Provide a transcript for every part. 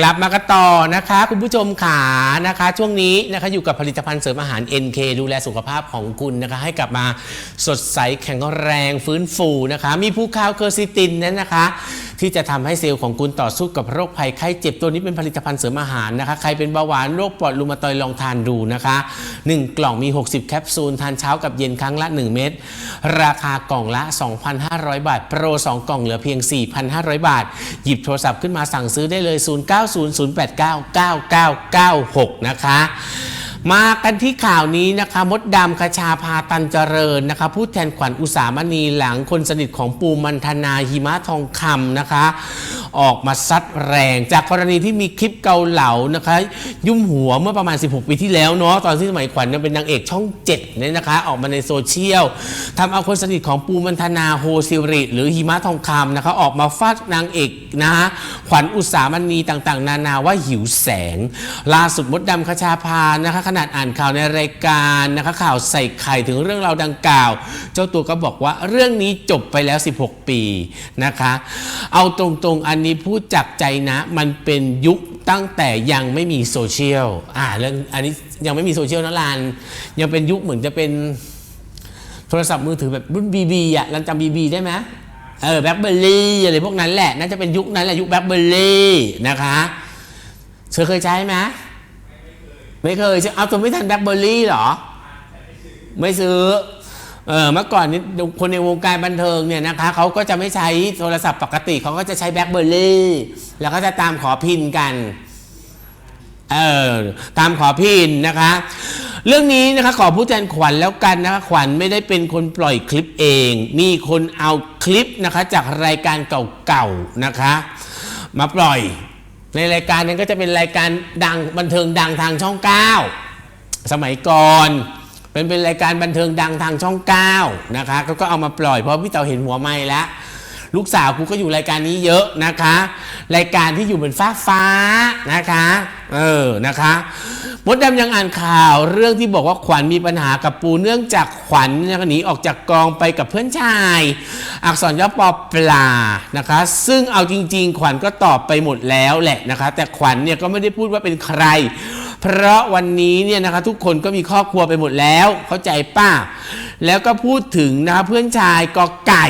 กลับมากันต่อนะคะ คุณผู้ชมขานะคะ ช่วงนี้นะคะอยู่กับผลิตภัณฑ์เสริมอาหาร NK ดูแลสุขภาพของคุณนะคะ ให้กลับมาสดใสแข็งแรงฟื้นฟูนะคะ มีภูเขาวเคอร์ซิตินนั้นนะคะ ที่จะทำให้เซลล์ของคุณต่อสู้กับโรคภัยไข้เจ็บตัวนี้เป็นผลิตภัณฑ์เสริมอาหารนะคะ ใครเป็นเบาหวานโรคปอดรูมาตอยลองทานดูนะคะ 1 กล่องมี 60 แคปซูล ทานเช้ากับเย็นครั้งละ 1 เม็ดราคากล่องละ 2,500 บาท โปร 2 กล่องเหลือเพียง 4,500 บาท หยิบโทรศัพท์ขึ้นมาสั่งซื้อได้เลย 0900899996 นะคะ มากันที่ข่าวนี้นะคะมดดำคชาพาตันเจริญนะคะผู้แทนขวัญอุสามณีหลังคนสนิทของปูมันธนาหิมะทองคำนะคะ ออกมาซัดแรง จากกรณีที่มีคลิปเกาเหลานะคะ ยุ่มหัวเมื่อประมาณ 16 ปีที่แล้วเนาะตอนที่สมัยขวัญเป็นนางเอกช่อง7เนี่ยนะคะ ออกมาในโซเชียลทำเอาคนสนิทของปูมันธนาโฮซิริหรือหิมะทองคำนะคะออกมาฟาดนางเอกนะคะขวัญอุตสามณีต่างๆ นานาว่าหิวแสง ล่าสุดมดดำคชาพานะคะขนาดอ่านข่าวในรายการนะคะข่าวใส่ไข่ถึงเรื่องราวดังกล่าว เจ้าตัวก็บอกว่าเรื่องนี้จบไปแล้ว 16 ปีนะคะ เอาตรงๆอันนี้พูดจากใจนะ มันเป็นยุคตั้งแต่ยังไม่มีโซเชียลอ่าเรื่องอันนี้ยังไม่มีโซเชียลนะลานยังเป็นยุคเหมือนจะเป็นโทรศัพท์มือถือแบบรุ่นบีบีอะรันจำบีบีได้ไหมเออแบล็คเบอร์รี่อะไรพวกนั้นแหละ น่าจะเป็นยุคนั้นแหละยุคแบล็คเบอร์รี่นะคะเธอเคยใช้ไหมไม่เคยใช่เอาตัวไม่ทันแบล็คเบอร์รี่หรอ ไม่ซื้อ เออเมื่อก่อนนี้คนในวงการบันเทิงเนี่ยนะคะเขาก็จะไม่ใช้โทรศัพท์ปกติเขาก็จะใช้แบล็คเบอร์รี่แล้วก็จะตามขอพินกันเออตามขอพินนะคะ เรื่องนี้นะคะขอผู้แทนขวัญแล้วกันนะคะขวัญไม่ได้เป็นคนปล่อยคลิปเอง มีคนเอาคลิปนะคะจากรายการเก่าๆนะคะ มาปล่อย ในรายการนั้นก็จะเป็นรายการดังบันเทิงดังทางช่อง 9 สมัยก่อน เป็นเป็นรายการบันเทิงดังทางช่อง9นะคะก็ก็เอามาปล่อยเพราะพี่เต๋าเห็นหัวไม่แล้วลูกสาวกูก็อยู่รายการนี้เยอะนะคะ รายการที่อยู่บนฟ้าฟ้านะคะ เออนะคะมดดำยังอ่านข่าวเรื่องที่บอกว่าขวัญมีปัญหากับปูเนื่องจากขวัญหนีออกจากกองไปกับเพื่อนชาย อักษรย่อปอปลานะคะ ซึ่งเอาจริง ๆ ขวัญก็ตอบไปหมดแล้วแหละนะคะ แต่ขวัญเนี่ยก็ไม่ได้พูดว่าเป็นใคร เพราะวันนี้เนี่ยนะคะทุกคนก็มีครอบครัวไปหมดแล้ว เข้าใจป้า แล้วก็พูดถึงนะคะเพื่อนชายกอไก่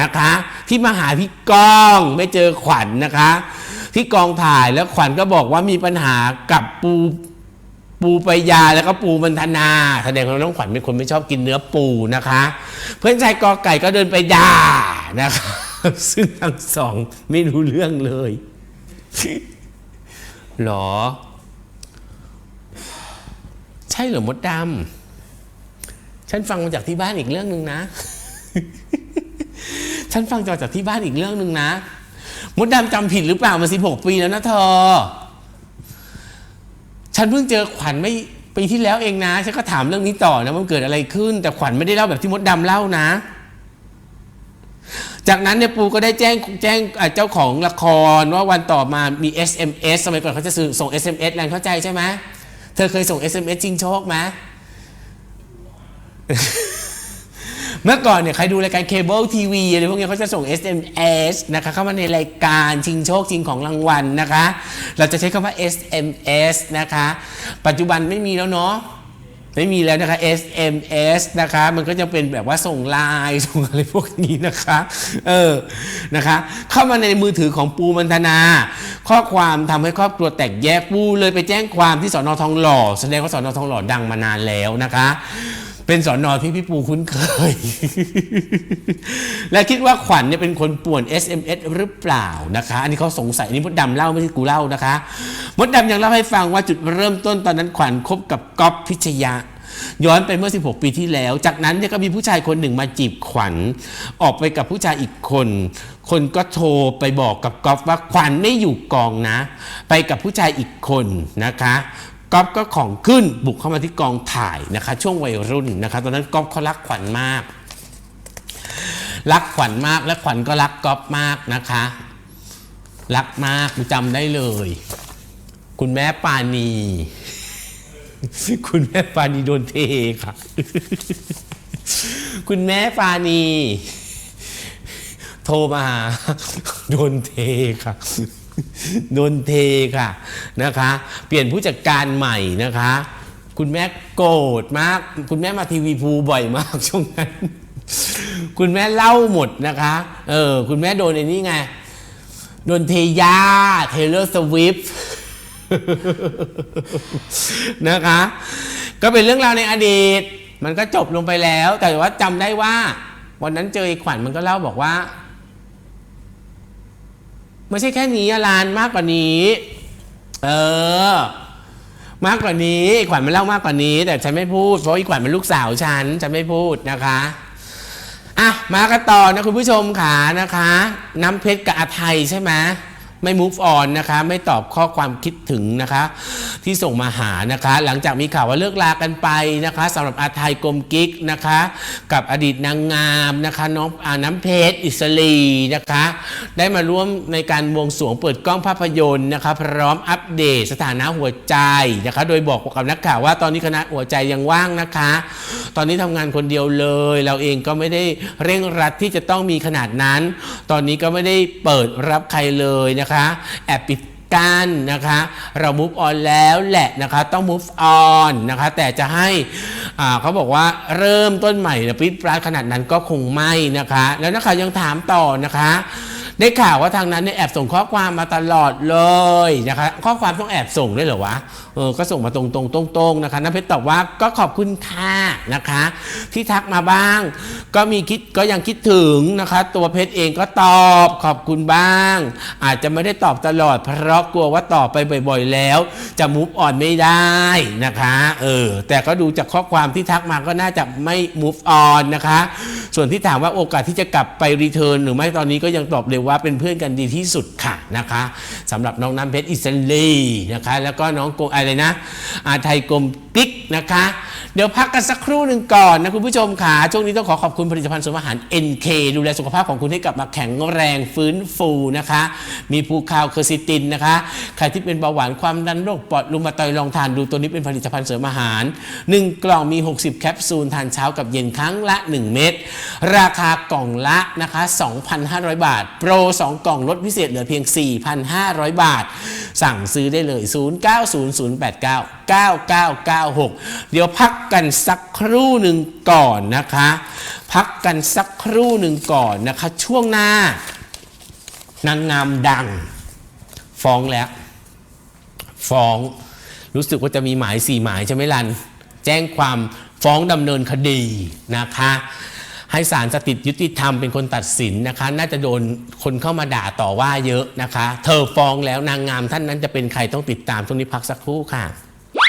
นะคะ ที่มาหาพี่ก้องไม่เจอขวัญนะคะ ที่กองถ่ายแล้วขวัญก็บอกว่ามีปัญหากับปูปูปยาแล้วก็ปูมันธนาแสดงว่าน้องขวัญเป็นคนไม่ชอบกินเนื้อปูนะคะ เพื่อนชายกอไก่ก็เดินไปด่านะคะซึ่งทั้งสองไม่รู้เรื่องเลยหรอ ช่เหรอมดดำฉันฟังมาจากที่บ้านอีกเรื่องหนึ่งนะ ฉันฟังจากที่บ้านอีกเรื่องหนึ่งนะ มดดำจำผิดหรือเปล่ามาสิบหกปีแล้วนะเธอ ฉันเพิ่งเจอขวัญไม่ปีที่แล้วเองนะ ฉันก็ถามเรื่องนี้ต่อนะว่ามันเกิดอะไรขึ้น แต่ขวัญไม่ได้เล่าแบบที่มดดำเล่านะ จากนั้นเนี่ยปูก็ได้แจ้งแจ้งเอ่อเจ้าของละครว่าวันต่อมามี SMS สมัยก่อนเขาจะส่ง SMS แรงเข้าใจใช่ไหม เธอเคยส่ง SMS จริงโชคไหมเมื่อก่อนเนี่ยใครดูรายการเคเบิลทีวีอะไรพวกนี้เขาจะส่ง SMS นะคะเข้ามาในรายการชิงโชคชิงของรางวัลนะคะ เราจะใช้คำว่า SMS นะคะ ปัจจุบันไม่มีแล้วเนาะ ไม่มีแล้วนะคะ SMS นะคะ มันก็จะเป็นแบบว่าส่งไลน์ส่งอะไรพวกนี้นะคะ เออ นะคะ เข้ามาในมือถือของปูมันธนา ข้อความทำให้ครอบครัวแตกแยกปูเลยไปแจ้งความที่สอนอทองหล่อ แสดงว่าสอนอทองหล่อดังมานานแล้วนะคะ เป็นสอนอที่พี่ปูคุ้นเคย และคิดว่าขวัญเนี่ยเป็นคนป่วน SMS หรือเปล่านะคะ อันนี้เขาสงสัยอันนี้มดดำเล่าไม่ใช่กูเล่านะคะมดดำยังเล่าให้ฟังว่าจุดเริ่มต้นตอนนั้นขวัญคบกับก๊อฟพิชยะย้อนไปเมื่อ 16 ปีที่แล้ว จากนั้นเนี่ยก็มีผู้ชายคนหนึ่งมาจีบขวัญ ออกไปกับผู้ชายอีกคน คนก็โทรไปบอกกับก๊อฟว่าขวัญไม่อยู่กองนะ ไปกับผู้ชายอีกคนนะคะ ก๊อฟก็ของขึ้นบุกเข้ามาที่กองถ่ายนะคะ ช่วงวัยรุ่นนะคะตอนนั้นก๊อฟเขารักขวัญมาก รักขวัญมากและขวัญก็รักก๊อฟมากนะคะ รักมากจำได้เลย คุณแม่ปานี คุณแม่ปานีโดนเทค่ะ คุณแม่ปานีโทรมาโดนเทค่ะ โดนเทค่ะนะคะ เปลี่ยนผู้จัดการใหม่นะคะ คุณแม่โกรธมาก คุณแม่มาทีวีภูบ่อยมากช่วงนั้น คุณแม่เล่าหมดนะคะ เออ คุณแม่โดนไอ้นี่ไง โดนเทยาเทเลอร์สวิฟนะคะ ก็เป็นเรื่องราวในอดีต มันก็จบลงไปแล้ว แต่ว่าจำได้ว่า วันนั้นเจอไอ้ขวัญมันก็เล่าบอกว่า ไม่ใช่แค่นี้อลานมากกว่านี้ เออ มากกว่านี้อีกขวัญมันเล่ามากกว่านี้ แต่ฉันไม่พูดเพราะอีกขวัญเป็นลูกสาวฉันฉันไม่พูดนะคะอะมากันต่อนะคุณผู้ชมขานะคะ น้ำเพชรกับอาไทยใช่ไหม ไม่ move on นะคะไม่ตอบข้อความคิดถึงนะคะ ที่ส่งมาหานะคะ หลังจากมีข่าวว่าเลิกลากันไปนะคะสำหรับอาไทยกลมกิกนะคะ กับอดีตนางงามนะคะน้องอาน้ำเพชรอิสรีนะคะ ได้มาร่วมในการวงสวงเปิดกล้องภาพยนตร์นะคะพร้อมอัปเดตสถานะหัวใจนะคะ โดยบอกกับนักข่าวว่าตอนนี้คณะหัวใจยังว่างนะคะ ตอนนี้ทำงานคนเดียวเลย เราเองก็ไม่ได้เร่งรัดที่จะต้องมีขนาดนั้น ตอนนี้ก็ไม่ได้เปิดรับใครเลยนะคะแอบปิดกันนะคะเรา move on แล้วแหละนะคะต้อง move on นะคะแต่จะให้เขาบอกว่าเริ่มต้นใหม่นะปิดปราขนาดนั้นก็คงไม่นะคะ แล้วนะคะยังถามต่อนะคะ ได้ข่าวว่าทางนั้นเนี่ยแอบส่งข้อความมาตลอดเลยนะคะข้อความต้องแอบส่งด้วยเหรอวะเออก็ส่งมาตรงๆตรงๆนะคะน้ำเพชรตอบว่าก็ขอบคุณค่ะนะคะ ที่ทักมาบ้าง ก็มีคิดก็ยังคิดถึงนะคะ ตัวเพชรเองก็ตอบขอบคุณบ้าง อาจจะไม่ได้ตอบตลอด เพราะกลัวว่าตอบไปบ่อยๆแล้ว จะมูฟออนไม่ได้นะคะเออแต่ก็ดูจากข้อความที่ทักมาก็น่าจะไม่ move on นะคะ ส่วนที่ถามว่าโอกาสที่จะกลับไปรีเทิร์นหรือไม่ตอนนี้ก็ยังตอบเลยว่าเป็นเพื่อนกันดีที่สุดค่ะนะคะสำหรับน้องน้ำเพชรอิสลีนะคะ แล้วก็น้องโกอะไรนะอาไทยกลมติ๊กนะคะ เดี๋ยวพักกันสักครู่หนึ่งก่อนนะคุณผู้ชมค่ะช่วงนี้ต้องขอขอบคุณผลิตภัณฑ์เสริมอาหาร NK ดูแลสุขภาพของคุณให้กลับมาแข็งแรงฟื้นฟูนะคะ มีภูคาวเคอร์ซิตินนะคะ ใครที่เป็นเบาหวานความดันโรคปอดรุมาตอยลองทานดูตัวนี้เป็นผลิตภัณฑ์เสริมอาหาร 1 กล่องมี 60 แคปซูลทานเช้ากับเย็นครั้งละ 1 เม็ดราคากล่องละนะคะ 2,500 บาท โปร 2 กล่องลดพิเศษเหลือเพียง 4,500 บาท สั่งซื้อได้เลย 0900899996 เดี๋ยวพัก กันสักครู่หนึ่งก่อนนะคะ พักกันสักครู่หนึ่งก่อนนะคะ ช่วงหน้านางงามดัง ฟ้องแล้ว ฟ้องรู้สึกว่าจะมีหมายสี่หมายใช่ไหมลัน แจ้งความฟ้องดำเนินคดีนะคะ ให้ศาลสถิตยุติธรรมเป็นคนตัดสินนะคะ น่าจะโดนคนเข้ามาด่าต่อว่าเยอะนะคะ เธอฟ้องแล้วนางงามท่านนั้นจะเป็นใครต้องติดตามช่วงนี้พักสักครู่ค่ะ